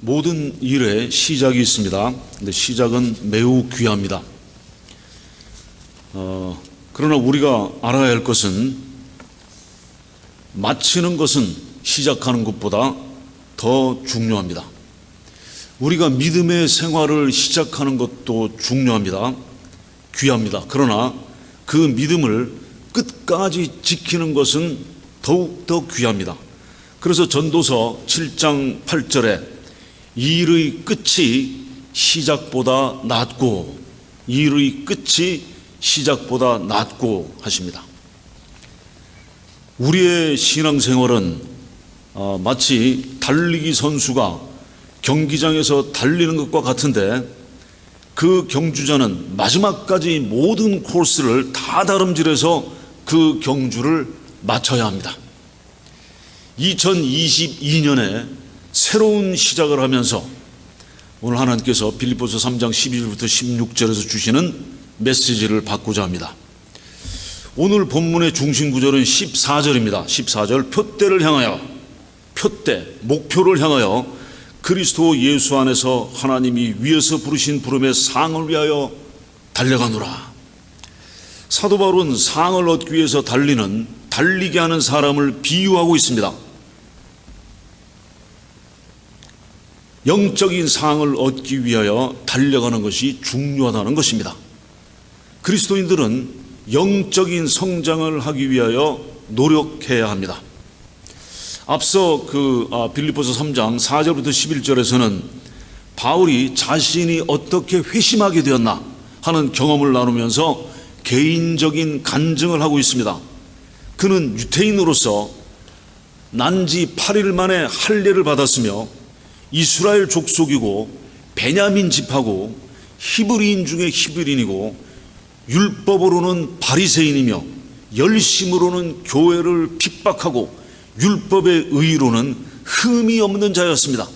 모든 일에 시작이 있습니다. 근데 시작은 매우 귀합니다. 어, 그러나 우리가 알아야 할 것은 마치는 것은 시작하는 것보다 더 중요합니다. 우리가 믿음의 생활을 시작하는 것도 중요합니다. 귀합니다. 그러나 그 믿음을 끝까지 지키는 것은 더욱 더 귀합니다. 그래서 전도서 7장 8절에 일의 끝이 시작보다 낫고 일의 끝이 시작보다 낫고 하십니다. 우리의 신앙생활은 어, 마치 달리기 선수가 경기장에서 달리는 것과 같은데 그 경주자는 마지막까지 모든 코스를 다 다름질해서 그 경주를 마쳐야 합니다. 2022년에 새로운 시작을 하면서 오늘 하나님께서 빌립보서 3장 12절부터 16절에서 주시는 메시지를 받고자 합니다. 오늘 본문의 중심 구절은 14절입니다. 14절 표대를 향하여 표대 목표를 향하여 그리스도 예수 안에서 하나님이 위에서 부르신 부름의 상을 위하여 달려가노라. 사도 바울은 상을 얻기 위해서 달리는 달리게 하는 사람을 비유하고 있습니다. 영적인 상을 얻기 위하여 달려가는 것이 중요하다는 것입니다. 그리스도인들은 영적인 성장을 하기 위하여 노력해야 합니다. 앞서 그 아, 빌립보서 3장 4절부터 11절에서는 바울이 자신이 어떻게 회심하게 되었나 하는 경험을 나누면서 개인적인 간증을 하고 있습니다. 그는 유태인으로서 난지 8일 만에 할례를 받았으며 이스라엘 족속이고 베냐민 집하고 히브리인 중에 히브리인이고 율법으로는 바리새인이며 열심으로는 교회를 핍박하고 율법의 의로는 흠이 없는 자였습니다.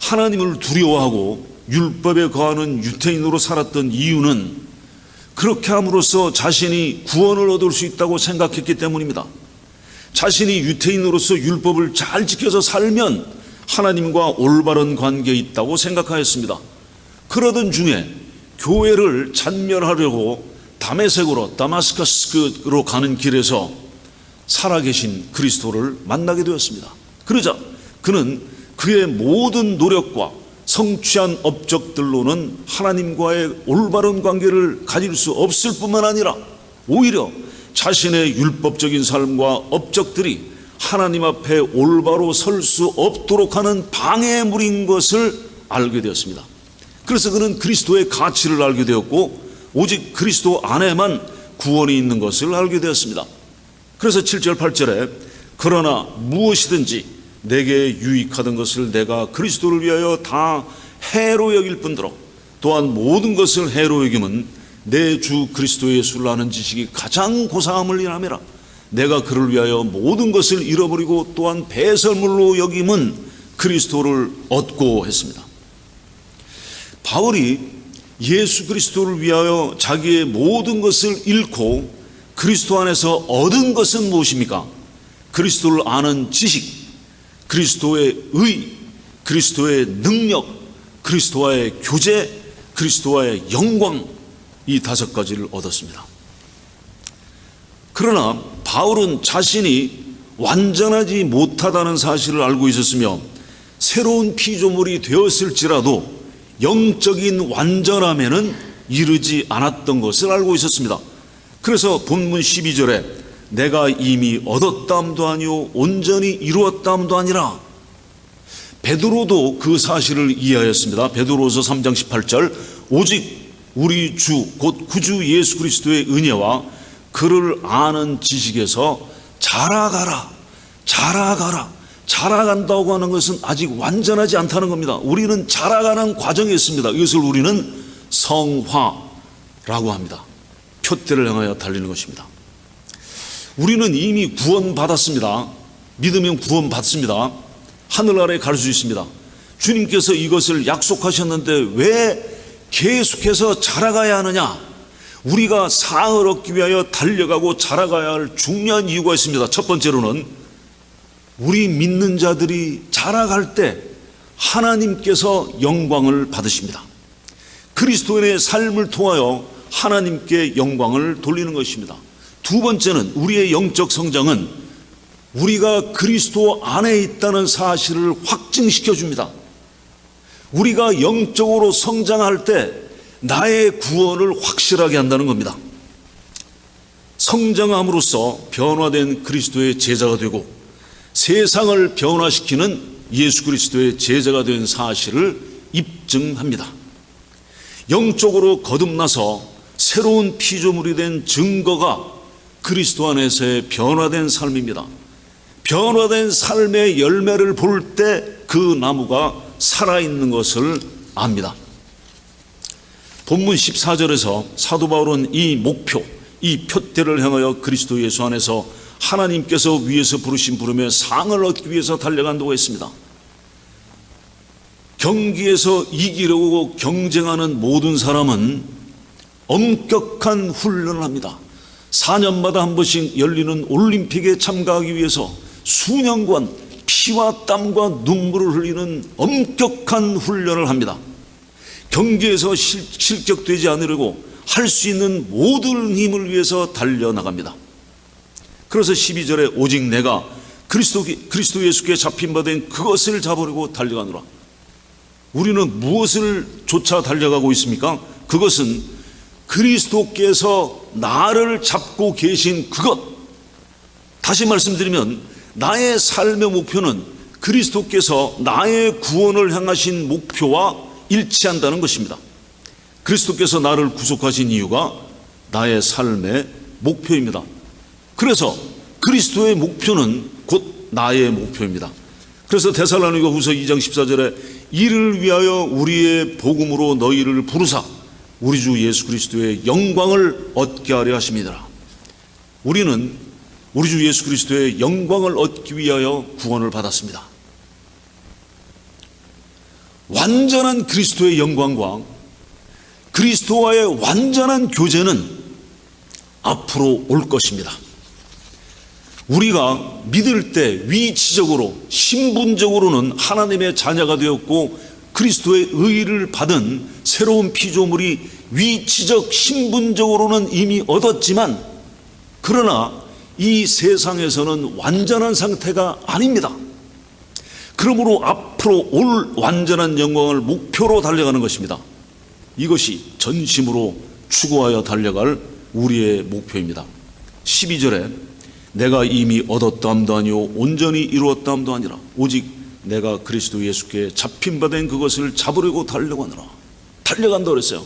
하나님을 두려워하고 율법에 거하는 유태인으로 살았던 이유는 그렇게 함으로써 자신이 구원을 얻을 수 있다고 생각했기 때문입니다. 자신이 유태인으로서 율법을 잘 지켜서 살면 하나님과 올바른 관계에 있다고 생각하였습니다. 그러던 중에 교회를 찬멸하려고 다메섹으로 다마스커스로 가는 길에서 살아계신 그리스도를 만나게 되었습니다. 그러자 그는 그의 모든 노력과 성취한 업적들로는 하나님과의 올바른 관계를 가질 수 없을 뿐만 아니라 오히려 자신의 율법적인 삶과 업적들이 하나님 앞에 올바로 설 수 없도록 하는 방해물인 것을 알게 되었습니다. 그래서 그는 그리스도의 가치를 알게 되었고 오직 그리스도 안에만 구원이 있는 것을 알게 되었습니다. 그래서 7절 8절에 그러나 무엇이든지 내게 유익하던 것을 내가 그리스도를 위하여 다 해로 여길 뿐더러 또한 모든 것을 해로 여김은 내 주 그리스도 예수를 아는 지식이 가장 고사함을 인함이라 내가 그를 위하여 모든 것을 잃어버리고 또한 배설물로 여김은 그리스도를 얻고 했습니다. 바울이 예수 그리스도를 위하여 자기의 모든 것을 잃고 그리스도 안에서 얻은 것은 무엇입니까? 그리스도를 아는 지식, 그리스도의 의, 그리스도의 능력, 그리스도와의 교제, 그리스도와의 영광 이 다섯 가지를 얻었습니다. 그러나 바울은 자신이 완전하지 못하다는 사실을 알고 있었으며 새로운 피조물이 되었을지라도 영적인 완전함에는 이르지 않았던 것을 알고 있었습니다. 그래서 본문 12절에 내가 이미 얻었다함도 아니요 온전히 이루었다함도 아니라 베드로도 그 사실을 이해하였습니다. 베드로서 3장 18절 오직 우리 주 곧 구주 예수 그리스도의 은혜와 그를 아는 지식에서 자라가라 자라가라 자라간다고 하는 것은 아직 완전하지 않다는 겁니다. 우리는 자라가는 과정에 있습니다. 이것을 우리는 성화라고 합니다. 표대를 향하여 달리는 것입니다. 우리는 이미 구원받았습니다. 믿으면 구원받습니다. 하늘 아래 갈 수 있습니다. 주님께서 이것을 약속하셨는데 왜 계속해서 자라가야 하느냐? 우리가 상을 얻기 위하여 달려가고 자라가야 할 중요한 이유가 있습니다. 첫 번째로는 우리 믿는 자들이 자라갈 때 하나님께서 영광을 받으십니다. 그리스도인의 삶을 통하여 하나님께 영광을 돌리는 것입니다. 두 번째는 우리의 영적 성장은 우리가 그리스도 안에 있다는 사실을 확증시켜 줍니다. 우리가 영적으로 성장할 때 나의 구원을 확실하게 한다는 겁니다. 성장함으로써 변화된 그리스도의 제자가 되고 세상을 변화시키는 예수 그리스도의 제자가 된 사실을 입증합니다. 영적으로 거듭나서 새로운 피조물이 된 증거가 그리스도 안에서의 변화된 삶입니다. 변화된 삶의 열매를 볼 때 그 나무가 살아있는 것을 압니다. 본문 14절에서 사도 바울은 이 목표, 이 표대를 향하여 그리스도 예수 안에서 하나님께서 위에서 부르신 부름에 상을 얻기 위해서 달려간다고 했습니다. 경기에서 이기려고 경쟁하는 모든 사람은 엄격한 훈련을 합니다. 4년마다 한 번씩 열리는 올림픽에 참가하기 위해서 수년간 피와 땀과 눈물을 흘리는 엄격한 훈련을 합니다. 경기에서 실, 실격되지 않으려고 할 수 있는 모든 힘을 위해서 달려나갑니다. 그래서 12절에 오직 내가 그리스도, 그리스도 예수께 잡힌 바 된 그것을 잡으려고 달려가노라. 우리는 무엇을 쫓아 달려가고 있습니까? 그것은 그리스도께서 나를 잡고 계신 그것. 다시 말씀드리면 나의 삶의 목표는 그리스도께서 나의 구원을 향하신 목표와 일치한다는 것입니다. 그리스도께서 나를 구속하신 이유가 나의 삶의 목표입니다. 그래서 그리스도의 목표는 곧 나의 목표입니다. 그래서 데살로니가 후서 2장 14절에 이를 위하여 우리의 복음으로 너희를 부르사 우리 주 예수 그리스도의 영광을 얻게 하려 하십니다. 우리는 우리 주 예수 그리스도의 영광을 얻기 위하여 구원을 받았습니다. 완전한 그리스도의 영광과 그리스도와의 완전한 교제는 앞으로 올 것입니다. 우리가 믿을 때 위치적으로 신분적으로는 하나님의 자녀가 되었고 그리스도의 의를 받은 새로운 피조물이 위치적 신분적으로는 이미 얻었지만 그러나 이 세상에서는 완전한 상태가 아닙니다. 그러므로 앞으로 올 완전한 영광을 목표로 달려가는 것입니다. 이것이 전심으로 추구하여 달려갈 우리의 목표입니다. 12절에 내가 이미 얻었다함도 아니요 온전히 이루었다함도 아니라 오직 내가 그리스도 예수께 잡힌 바 된 그것을 잡으려고 달려가느라 달려간다 그랬어요.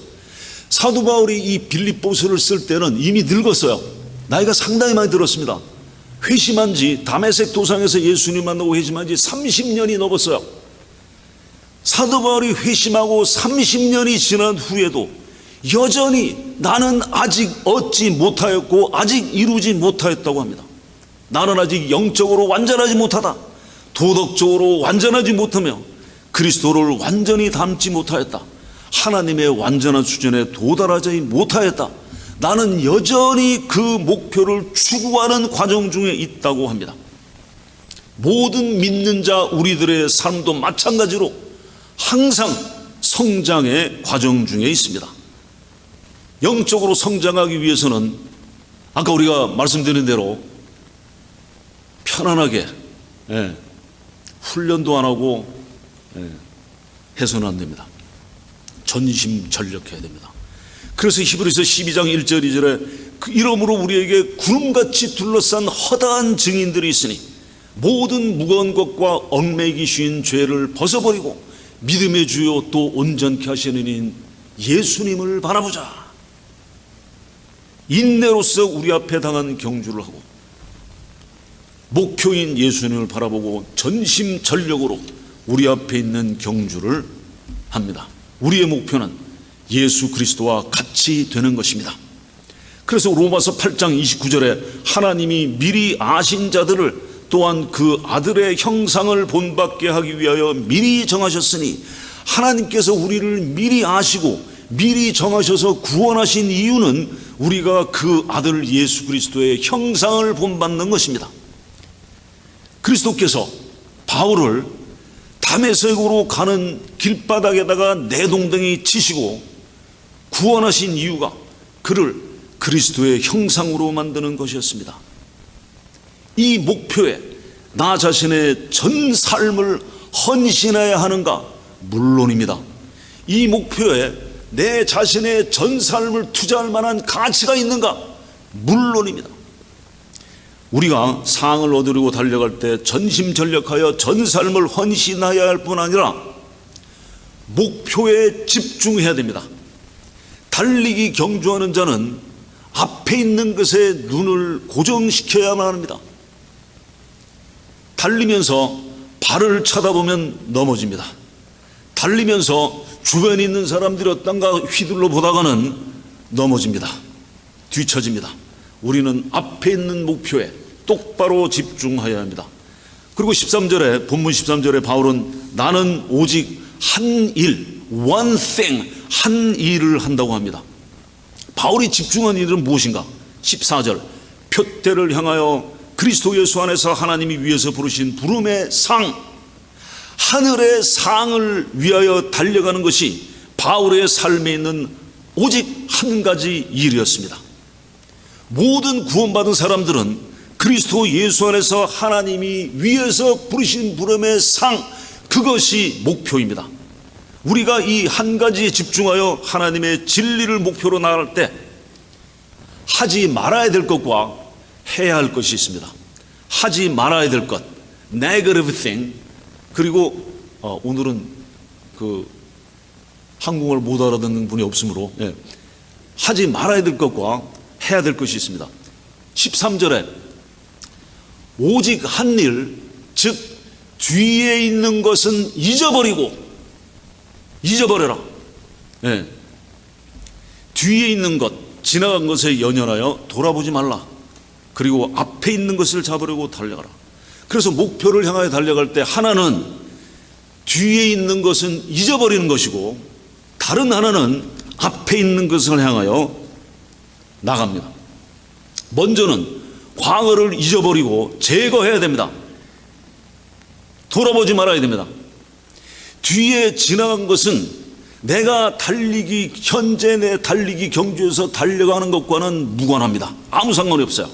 사도 바울이 이 빌립보서를 쓸 때는 이미 늙었어요. 나이가 상당히 많이 들었습니다. 회심한 지 담에색 도상에서 예수님 만나고 회심한 지 30년이 넘었어요. 사도 바울이 회심하고 30년이 지난 후에도 여전히 나는 아직 얻지 못하였고 아직 이루지 못하였다고 합니다. 나는 아직 영적으로 완전하지 못하다. 도덕적으로 완전하지 못하며 그리스도를 완전히 닮지 못하였다. 하나님의 완전한 수준에 도달하지 못하였다. 나는 여전히 그 목표를 추구하는 과정 중에 있다고 합니다. 모든 믿는 자 우리들의 삶도 마찬가지로 항상 성장의 과정 중에 있습니다. 영적으로 성장하기 위해서는 아까 우리가 말씀드린 대로 편안하게 예, 훈련도 안 하고 예, 해서는 안 됩니다. 전심 전력해야 됩니다. 그래서 히브리서 12장 1절 2절에 그 이름으로 우리에게 구름같이 둘러싼 허다한 증인들이 있으니 모든 무거운 것과 얽매기 쉬운 죄를 벗어버리고 믿음의 주요 또 온전케 하시는 인 예수님을 바라보자. 인내로서 우리 앞에 당한 경주를 하고 목표인 예수님을 바라보고 전심전력으로 우리 앞에 있는 경주를 합니다. 우리의 목표는 예수 그리스도와 같이 되는 것입니다. 그래서 로마서 8장 29절에 하나님이 미리 아신 자들을 또한 그 아들의 형상을 본받게 하기 위하여 미리 정하셨으니 하나님께서 우리를 미리 아시고 미리 정하셔서 구원하신 이유는 우리가 그 아들 예수 그리스도의 형상을 본받는 것입니다. 그리스도께서 바울을 담에색으로 가는 길바닥에다가 내동댕이 치시고 구원하신 이유가 그를 그리스도의 형상으로 만드는 것이었습니다. 이 목표에 나 자신의 전 삶을 헌신해야 하는가? 물론입니다. 이 목표에 내 자신의 전 삶을 투자할 만한 가치가 있는가? 물론입니다. 우리가 상을 얻으려고 달려갈 때 전심전력하여 전 삶을 헌신하여야 할 뿐 아니라 목표에 집중해야 됩니다. 달리기 경주하는 자는 앞에 있는 것에 눈을 고정시켜야만 합니다. 달리면서 발을 쳐다보면 넘어집니다. 달리면서 주변에 있는 사람들이 어떤가 휘둘러 보다가는 넘어집니다. 뒤처집니다. 우리는 앞에 있는 목표에 똑바로 집중하여야 합니다. 그리고 13절에 본문 13절에 바울은 나는 오직 한 일, one thing, 한 일을 한다고 합니다. 바울이 집중한 일은 무엇인가? 14절 표대를 향하여 그리스도 예수 안에서 하나님이 위해서 부르신 부름의 상 하늘의 상을 위하여 달려가는 것이 바울의 삶에 있는 오직 한 가지 일이었습니다. 모든 구원받은 사람들은 그리스도 예수 안에서 하나님이 위에서 부르신 부름의 상 그것이 목표입니다. 우리가 이 한 가지에 집중하여 하나님의 진리를 목표로 나갈 때 하지 말아야 될 것과 해야 할 것이 있습니다. 하지 말아야 될 것, negative thing, 그리고 어, 오늘은 그 한국어를 못 알아듣는 분이 없으므로 예. 하지 말아야 될 것과 해야 될 것이 있습니다. 13절에 오직 한 일, 즉 뒤에 있는 것은 잊어버리고 잊어버려라. 예. 뒤에 있는 것, 지나간 것에 연연하여 돌아보지 말라. 그리고 앞에 있는 것을 잡으려고 달려가라. 그래서 목표를 향하여 달려갈 때 하나는 뒤에 있는 것은 잊어버리는 것이고 다른 하나는 앞에 있는 것을 향하여 나갑니다. 먼저는 과거를 잊어버리고 제거해야 됩니다. 돌아보지 말아야 됩니다. 뒤에 지나간 것은 내가 달리기 현재 내 달리기 경주에서 달려가는 것과는 무관합니다. 아무 상관이 없어요.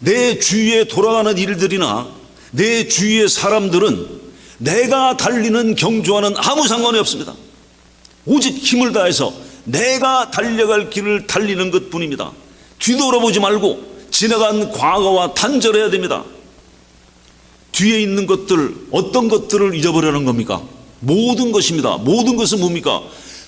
내 주위에 돌아가는 일들이나 내 주위의 사람들은 내가 달리는 경주와는 아무 상관이 없습니다. 오직 힘을 다해서 내가 달려갈 길을 달리는 것 뿐입니다. 뒤돌아보지 말고 지나간 과거와 단절해야 됩니다. 뒤에 있는 것들, 어떤 것들을 잊어버리는 겁니까? 모든 것입니다. 모든 것은 뭡니까?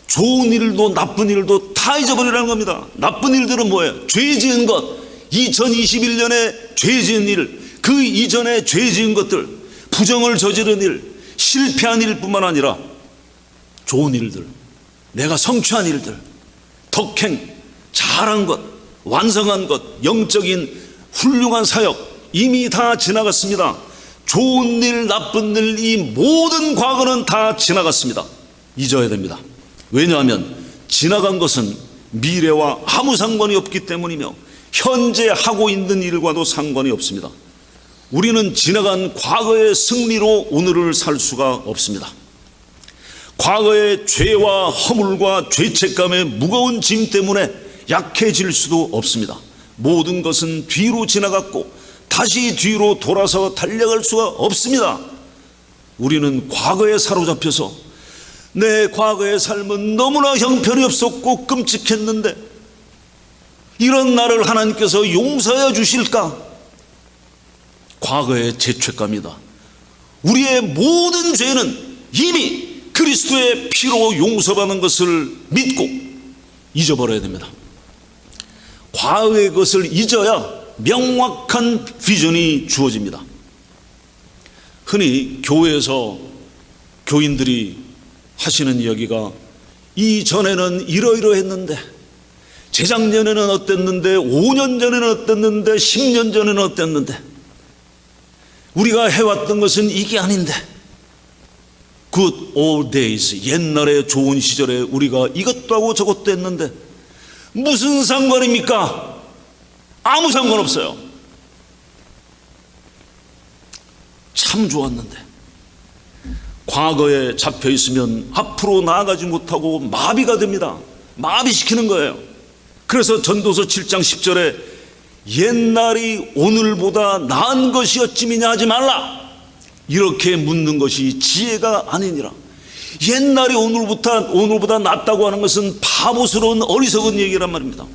좋은 일도 나쁜 일도 다 잊어버리라는 겁니다. 나쁜 일들은 뭐예요? 죄 지은 것. 2021년에 죄 지은 일, 그 이전에 죄 지은 것들, 부정을 저지른 일, 실패한 일뿐만 아니라 좋은 일들, 내가 성취한 일들, 덕행, 잘한 것, 완성한 것, 영적인 훌륭한 사역 이미 다 지나갔습니다. 좋은 일, 나쁜 일, 이 모든 과거는 다 지나갔습니다. 잊어야 됩니다. 왜냐하면 지나간 것은 미래와 아무 상관이 없기 때문이며 현재 하고 있는 일과도 상관이 없습니다. 우리는 지나간 과거의 승리로 오늘을 살 수가 없습니다. 과거의 죄와 허물과 죄책감의 무거운 짐 때문에 약해질 수도 없습니다. 모든 것은 뒤로 지나갔고 다시 뒤로 돌아서 달려갈 수가 없습니다. 우리는 과거에 사로잡혀서 내 과거의 삶은 너무나 형편이 없었고 끔찍했는데 이런 나를 하나님께서 용서해 주실까? 과거의 죄책감이다. 우리의 모든 죄는 이미 그리스도의 피로 용서받는 것을 믿고 잊어버려야 됩니다. 과거의 것을 잊어야 명확한 비전이 주어집니다. 흔히 교회에서 교인들이 하시는 이야기가 이전에는 이러이러했는데 재작년에는 어땠는데 5년 전에는 어땠는데 10년 전에는 어땠는데 우리가 해왔던 것은 이게 아닌데 good old days 옛날의 좋은 시절에 우리가 이것도 하고 저것도 했는데 무슨 상관입니까? 아무 상관없어요. 참 좋았는데 과거에 잡혀 있으면 앞으로 나아가지 못하고 마비가 됩니다. 마비시키는 거예요. 그래서 전도서 7장 10절에 옛날이 오늘보다 나은 것이었지미냐 하지 말라. 이렇게 묻는 것이 지혜가 아니니라. 옛날이 오늘보다, 오늘보다 낫다고 하는 것은 바보스러운 어리석은 얘기란 말입니다.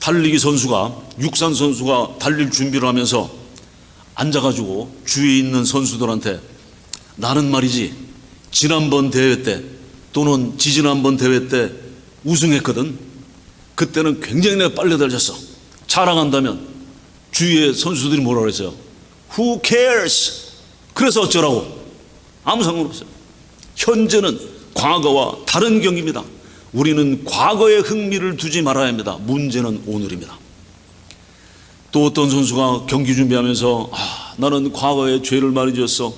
달리기 선수가, 육산 선수가 달릴 준비를 하면서 앉아가지고 주위에 있는 선수들한테 나는 말이지, 지난번 대회 때 또는 지지난번 대회 때 우승했거든. 그때는 굉장히 내가 빨리 달렸어. 자랑한다면 주위의 선수들이 뭐라 그랬어요? Who cares? 그래서 어쩌라고? 아무 상관없어요. 현재는 과거와 다른 경기입니다. 우리는 과거에 흥미를 두지 말아야 합니다. 문제는 오늘입니다. 또 어떤 선수가 경기 준비하면서 아, 나는 과거에 죄를 많이 지었어.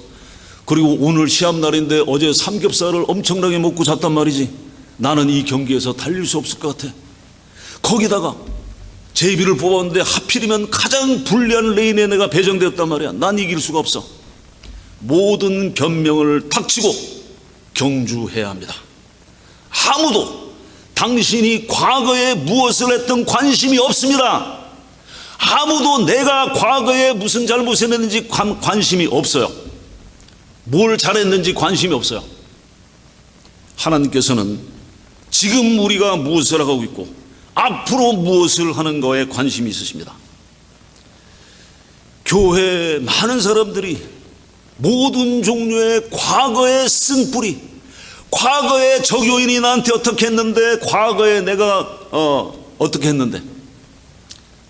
그리고 오늘 시합 날인데 어제 삼겹살을 엄청나게 먹고 잤단 말이지. 나는 이 경기에서 달릴 수 없을 것 같아. 거기다가 제비를 뽑았는데 하필이면 가장 불리한 레인에 내가 배정되었단 말이야. 난 이길 수가 없어. 모든 변명을 닥치고 경주해야 합니다. 아무도 당신이 과거에 무엇을 했던 관심이 없습니다. 아무도 내가 과거에 무슨 잘못을 했는지 관, 관심이 없어요. 뭘 잘했는지 관심이 없어요. 하나님께서는 지금 우리가 무엇을 하고 있고 앞으로 무엇을 하는 거에 관심이 있으십니다. 교회 많은 사람들이 모든 종류의 과거의 쓴 뿌리, 과거의 적요인이 나한테 어떻게 했는데, 과거에 내가 어, 어떻게 했는데,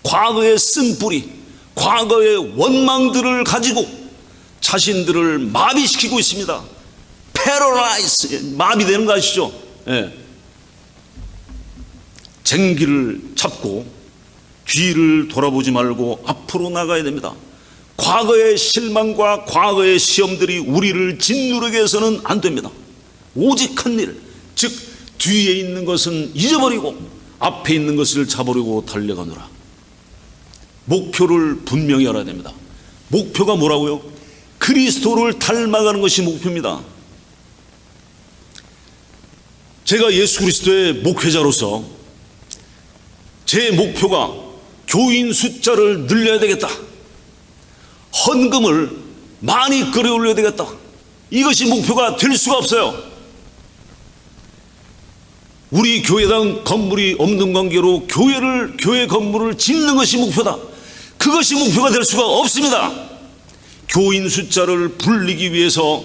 과거의 쓴 뿌리, 과거의 원망들을 가지고 자신들을 마비시키고 있습니다. 패러라이스, 마비되는 거 아시죠? 예. 쟁기를 잡고 뒤를 돌아보지 말고 앞으로 나가야 됩니다. 과거의 실망과 과거의 시험들이 우리를 짓누르게 해서는 안 됩니다. 오직 한 일, 즉 뒤에 있는 것은 잊어버리고 앞에 있는 것을 잡으려고 달려가노라. 목표를 분명히 알아야 됩니다. 목표가 뭐라고요? 그리스도를 닮아가는 것이 목표입니다. 제가 예수 그리스도의 목회자로서 제 목표가 교인 숫자를 늘려야 되겠다. 헌금을 많이 끌어올려야 되겠다. 이것이 목표가 될 수가 없어요. 우리 교회당 건물이 없는 관계로 교회를 교회 건물을 짓는 것이 목표다. 그것이 목표가 될 수가 없습니다. 교인 숫자를 불리기 위해서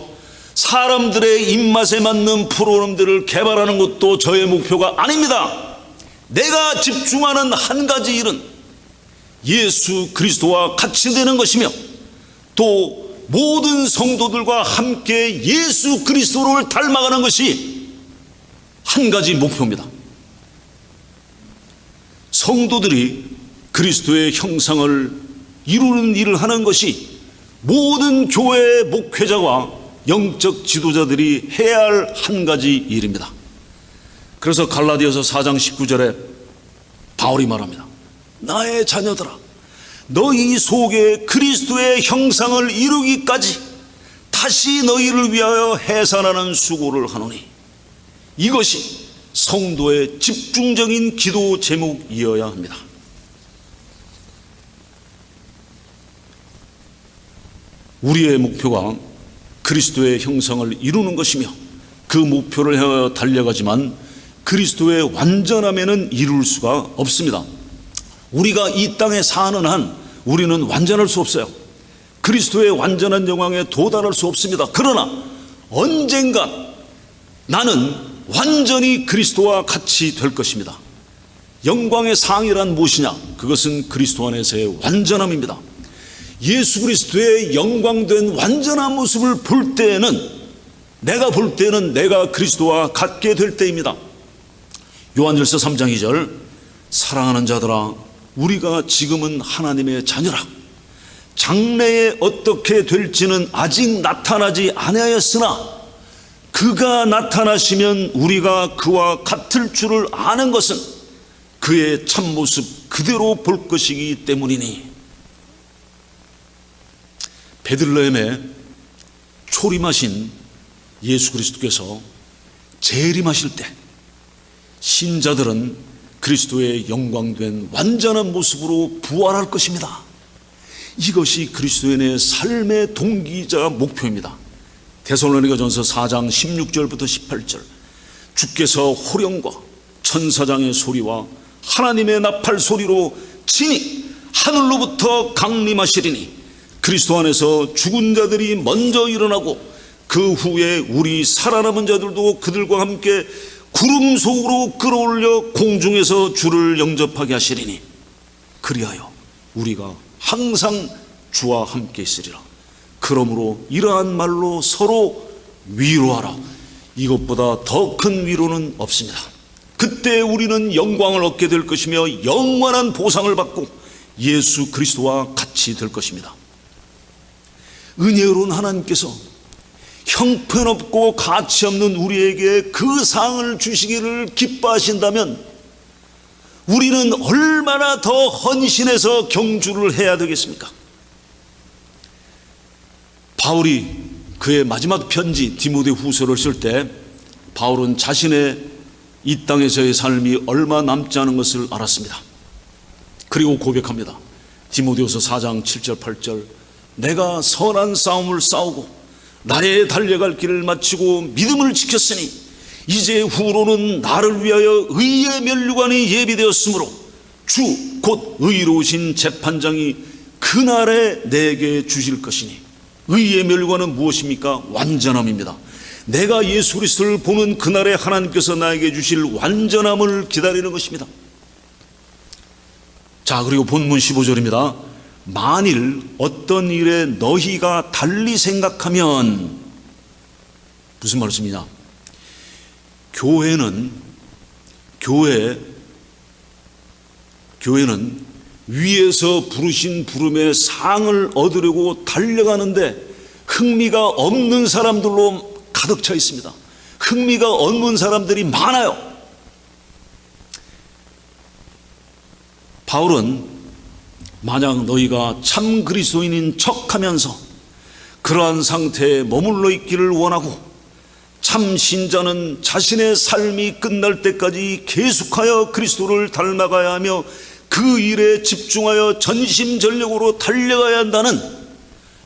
사람들의 입맛에 맞는 프로그램들을 개발하는 것도 저의 목표가 아닙니다. 내가 집중하는 한 가지 일은 예수 그리스도와 같이 되는 것이며 또 모든 성도들과 함께 예수 그리스도를 닮아가는 것이 한 가지 목표입니다. 성도들이 그리스도의 형상을 이루는 일을 하는 것이 모든 교회의 목회자와 영적 지도자들이 해야 할 한 가지 일입니다. 그래서 갈라디아서 4장 19절에 바울이 말합니다. 나의 자녀들아 너희 속에 그리스도의 형상을 이루기까지 다시 너희를 위하여 해산하는 수고를 하노니 이것이 성도의 집중적인 기도 제목이어야 합니다. 우리의 목표가 그리스도의 형상을 이루는 것이며 그 목표를 향하여 달려가지만 그리스도의 완전함에는 이룰 수가 없습니다. 우리가 이 땅에 사는 한 우리는 완전할 수 없어요. 그리스도의 완전한 영광에 도달할 수 없습니다. 그러나 언젠가 나는 완전히 그리스도와 같이 될 것입니다. 영광의 상이란 무엇이냐? 그것은 그리스도 안에서의 완전함입니다. 예수 그리스도의 영광된 완전한 모습을 볼 때에는 내가 볼 때는 내가 그리스도와 같게 될 때입니다. 요한일서 3장 2절 사랑하는 자들아 우리가 지금은 하나님의 자녀라 장래에 어떻게 될지는 아직 나타나지 아니하였으나 그가 나타나시면 우리가 그와 같을 줄을 아는 것은 그의 참모습 그대로 볼 것이기 때문이니 베들레헴에 초림하신 예수 그리스도께서 재림하실 때 신자들은 그리스도의 영광된 완전한 모습으로 부활할 것입니다. 이것이 그리스도인의 삶의 동기자 목표입니다. 데살로니가 전서 4장 16절부터 18절 주께서 호령과 천사장의 소리와 하나님의 나팔 소리로 친히 하늘로부터 강림하시리니 그리스도 안에서 죽은 자들이 먼저 일어나고 그 후에 우리 살아남은 자들도 그들과 함께 구름 속으로 끌어올려 공중에서 주를 영접하게 하시리니 그리하여 우리가 항상 주와 함께 있으리라. 그러므로 이러한 말로 서로 위로하라. 이것보다 더 큰 위로는 없습니다. 그때 우리는 영광을 얻게 될 것이며 영원한 보상을 받고 예수 그리스도와 같이 될 것입니다. 은혜로운 하나님께서 형편없고 가치 없는 우리에게 그 상을 주시기를 기뻐하신다면 우리는 얼마나 더 헌신해서 경주를 해야 되겠습니까? 바울이 그의 마지막 편지 디모데 후서를 쓸 때 바울은 자신의 이 땅에서의 삶이 얼마 남지 않은 것을 알았습니다. 그리고 고백합니다. 디모데후서 4장 7절 8절 내가 선한 싸움을 싸우고 나의 달려갈 길을 마치고 믿음을 지켰으니 이제 후로는 나를 위하여 의의 면류관이 예비되었으므로 주 곧 의로우신 재판장이 그날에 내게 주실 것이니 의의 면류관은 무엇입니까? 완전함입니다. 내가 예수 그리스도를 보는 그날에 하나님께서 나에게 주실 완전함을 기다리는 것입니다. 자, 그리고 본문 15절입니다. 만일 어떤 일에 너희가 달리 생각하면 무슨 말씀이냐? 교회는 교회 교회는 위에서 부르신 부름의 상을 얻으려고 달려가는데 흥미가 없는 사람들로 가득 차 있습니다. 흥미가 없는 사람들이 많아요. 바울은 만약 너희가 참 그리스도인인 척 하면서 그러한 상태에 머물러 있기를 원하고 참 신자는 자신의 삶이 끝날 때까지 계속하여 그리스도를 닮아가야 하며 그 일에 집중하여 전심전력으로 달려가야 한다는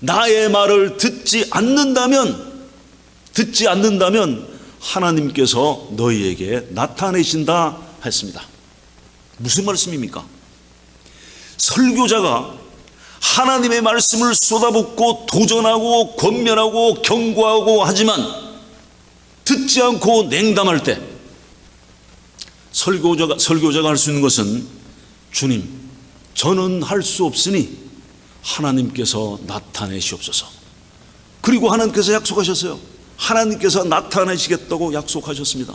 나의 말을 듣지 않는다면 듣지 않는다면 하나님께서 너희에게 나타내신다 했습니다. 무슨 말씀입니까? 설교자가 하나님의 말씀을 쏟아붓고 도전하고 권면하고 경고하고 하지만 듣지 않고 냉담할 때 설교자가 설교자가 할 수 있는 것은 주님 저는 할 수 없으니 하나님께서 나타내시옵소서. 그리고 하나님께서 약속하셨어요. 하나님께서 나타내시겠다고 약속하셨습니다.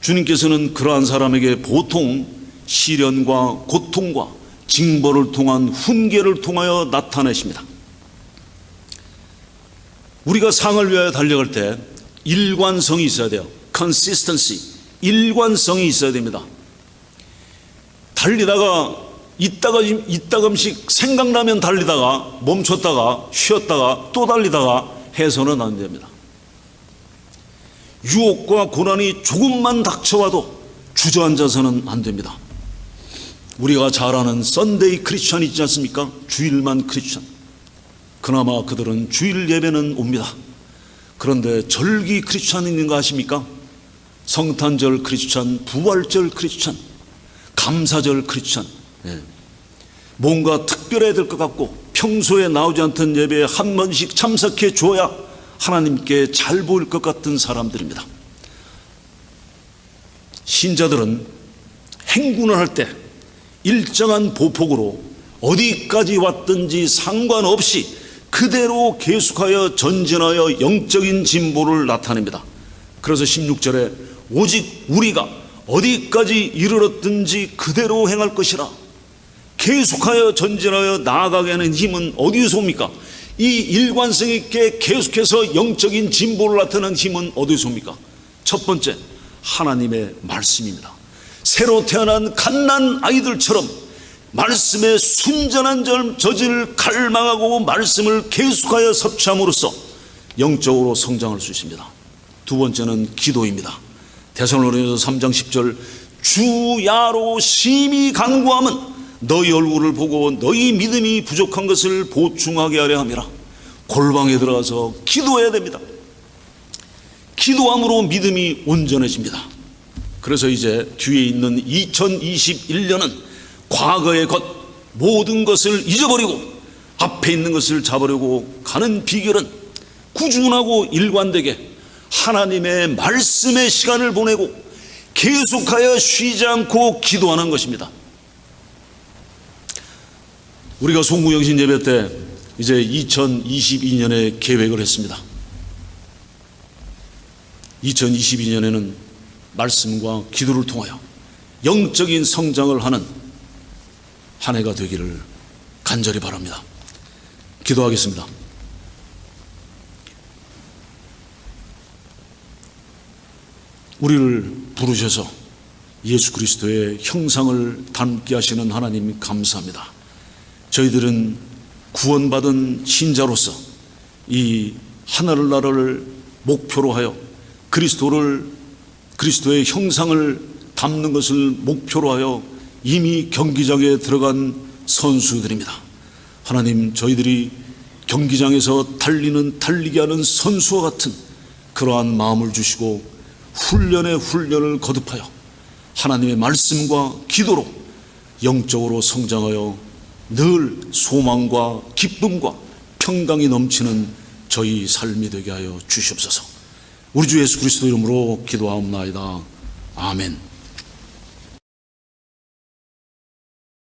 주님께서는 그러한 사람에게 보통 시련과 고통과 징벌을 통한 훈계를 통하여 나타내십니다. 우리가 상을 위하여 달려갈 때 일관성이 있어야 돼요. consistency. 일관성이 있어야 됩니다. 달리다가 이따가 이따금씩 생각나면 달리다가 멈췄다가 쉬었다가 또 달리다가 해서는 안 됩니다. 유혹과 고난이 조금만 닥쳐와도 주저앉아서는 안 됩니다. 우리가 잘 아는 썬데이 크리스천 있지 않습니까? 주일만 크리스천. 그나마 그들은 주일 예배는 옵니다. 그런데 절기 크리스천 있는 거 아십니까? 성탄절 크리스천, 부활절 크리스천, 감사절 크리스천. 예. 뭔가 특별해야 될 것 같고 평소에 나오지 않던 예배에 한 번씩 참석해 줘야 하나님께 잘 보일 것 같은 사람들입니다. 신자들은 행군을 할 때 일정한 보폭으로 어디까지 왔든지 상관없이 그대로 계속하여 전진하여 영적인 진보를 나타냅니다. 그래서 16절에 오직 우리가 어디까지 이르렀든지 그대로 행할 것이라 계속하여 전진하여 나아가게 하는 힘은 어디서 옵니까? 이 일관성 있게 계속해서 영적인 진보를 나타내는 힘은 어디서 옵니까? 첫 번째, 하나님의 말씀입니다. 새로 태어난 갓난 아이들처럼 말씀의 순전한 저질을 갈망하고 말씀을 계속하여 섭취함으로써 영적으로 성장할 수 있습니다. 두 번째는 기도입니다. 대살로니가서 3장 10절 주야로 심히 간구함은 너희 얼굴을 보고 너희 믿음이 부족한 것을 보충하게 하려 함이라. 골방에 들어가서 기도해야 됩니다. 기도함으로 믿음이 온전해집니다. 그래서 이제 뒤에 있는 2021년은 과거의 것 모든 것을 잊어버리고 앞에 있는 것을 잡으려고 가는 비결은 꾸준하고 일관되게 하나님의 말씀의 시간을 보내고 계속하여 쉬지 않고 기도하는 것입니다. 우리가 송구영신 예배 때 이제 2022년에 계획을 했습니다. 2022년에는 말씀과 기도를 통하여 영적인 성장을 하는 한 해가 되기를 간절히 바랍니다. 기도하겠습니다. 우리를 부르셔서 예수 그리스도의 형상을 닮게 하시는 하나님 감사합니다. 저희들은 구원받은 신자로서 이 하늘나라를 목표로 하여 그리스도를 그리스도의 형상을 담는 것을 목표로 하여 이미 경기장에 들어간 선수들입니다. 하나님 저희들이 경기장에서 달리는 달리게 하는 선수와 같은 그러한 마음을 주시고 훈련의 훈련을 거듭하여 하나님의 말씀과 기도로 영적으로 성장하여 늘 소망과 기쁨과 평강이 넘치는 저희 삶이 되게 하여 주시옵소서. 우리 주 예수 그리스도 이름으로 기도하옵나이다. 아멘.